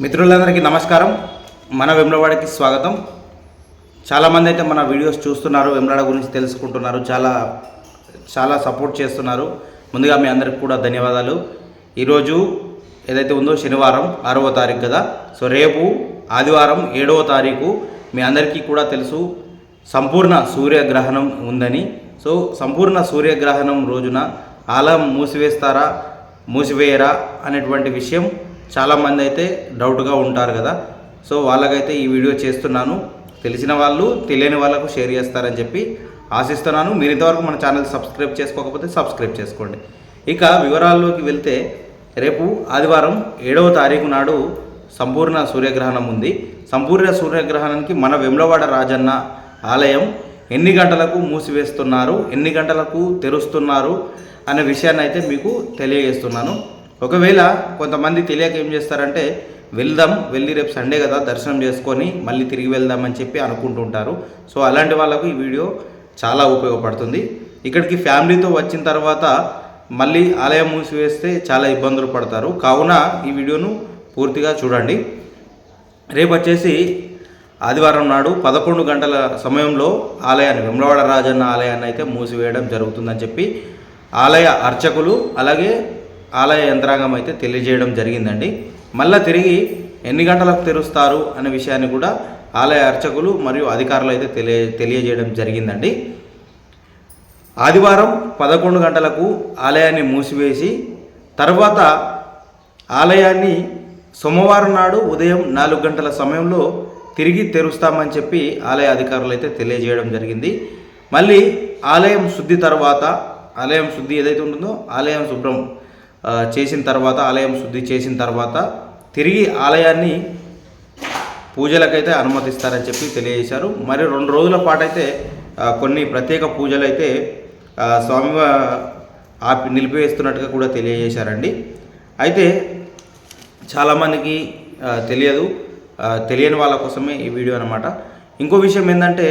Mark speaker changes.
Speaker 1: మిత్రులందరికీ నమస్కారం. మన వెమ్లవాడికి స్వాగతం. చాలామంది అయితే మన వీడియోస్ చూస్తున్నారు వెమ్రాడ గురించి తెలుసుకుంటున్నారు చాలా చాలా సపోర్ట్ చేస్తున్నారు. ముందుగా మీ అందరికి కూడా ధన్యవాదాలు. ఈరోజు ఏదైతే ఉందో శనివారం ఆరవ తారీఖు కదా. సో రేపు ఆదివారం ఏడవ తారీఖు మీ అందరికీ కూడా తెలుసు సంపూర్ణ సూర్యగ్రహణం ఉందని. సో సంపూర్ణ సూర్యగ్రహణం రోజున ఆలం మూసివేస్తారా మూసివేయరా అనేటువంటి విషయం చాలామంది అయితే డౌట్గా ఉంటారు కదా. సో వాళ్ళకైతే ఈ వీడియో చేస్తున్నాను. తెలిసిన వాళ్ళు తెలియని వాళ్ళకు షేర్ చేస్తారని చెప్పి ఆశిస్తున్నాను. మీరు ఇంతవరకు మన ఛానల్ సబ్స్క్రైబ్ చేసుకోకపోతే సబ్స్క్రైబ్ చేసుకోండి. ఇక వివరాల్లోకి వెళ్తే రేపు ఆదివారం ఏడవ తారీఖు నాడు సంపూర్ణ సూర్యగ్రహణం ఉంది. సంపూర్ణ సూర్యగ్రహణానికి మన వెమ్లవాడ రాజన్న ఆలయం ఎన్ని గంటలకు మూసివేస్తున్నారు ఎన్ని గంటలకు తెరుస్తున్నారు అనే విషయాన్ని అయితే మీకు తెలియజేస్తున్నాను. ఒకవేళ కొంతమంది తెలియక ఏం చేస్తారంటే వెళ్దాం వెళ్ళి రేపు సండే కదా దర్శనం చేసుకొని మళ్ళీ తిరిగి వెళ్దాం అని చెప్పి అనుకుంటుంటారు. సో అలాంటి వాళ్ళకు ఈ వీడియో చాలా ఉపయోగపడుతుంది. ఇక్కడికి ఫ్యామిలీతో వచ్చిన తర్వాత మళ్ళీ ఆలయం మూసివేస్తే చాలా ఇబ్బందులు పడతారు. కావున ఈ వీడియోను పూర్తిగా చూడండి. రేపు వచ్చేసి ఆదివారం నాడు పదకొండు గంటల సమయంలో ఆలయాన్ని వెమ్లవాడ రాజన్న ఆలయాన్ని అయితే మూసివేయడం జరుగుతుందని చెప్పి ఆలయ అర్చకులు అలాగే ఆలయ యంత్రాంగం అయితే తెలియజేయడం జరిగిందండి. మళ్ళా తిరిగి ఎన్ని గంటలకు తెరుస్తారు అనే విషయాన్ని కూడా ఆలయ అర్చకులు మరియు అధికారులు అయితే తెలియ తెలియజేయడం జరిగిందండి. ఆదివారం పదకొండు గంటలకు ఆలయాన్ని మూసివేసి తర్వాత ఆలయాన్ని సోమవారం నాడు ఉదయం నాలుగు గంటల సమయంలో తిరిగి తెరుస్తామని చెప్పి ఆలయ అధికారులు అయితే తెలియజేయడం జరిగింది. మళ్ళీ ఆలయం శుద్ధి తర్వాత ఆలయం శుద్ధి ఏదైతే ఉంటుందో ఆలయం శుభ్రం చేసిన తర్వాత ఆలయం శుద్ధి చేసిన తర్వాత తిరిగి ఆలయాన్ని పూజలకైతే అనుమతిస్తారని చెప్పి తెలియజేశారు. మరి రెండు రోజుల పాటు అయితే కొన్ని ప్రత్యేక పూజలు అయితే స్వామి ఆపి నిలిపివేస్తున్నట్టుగా కూడా తెలియజేశారండి. అయితే చాలామందికి తెలియదు. తెలియని వాళ్ళ కోసమే ఈ వీడియో అనమాట ఇంకో విషయం ఏంటంటే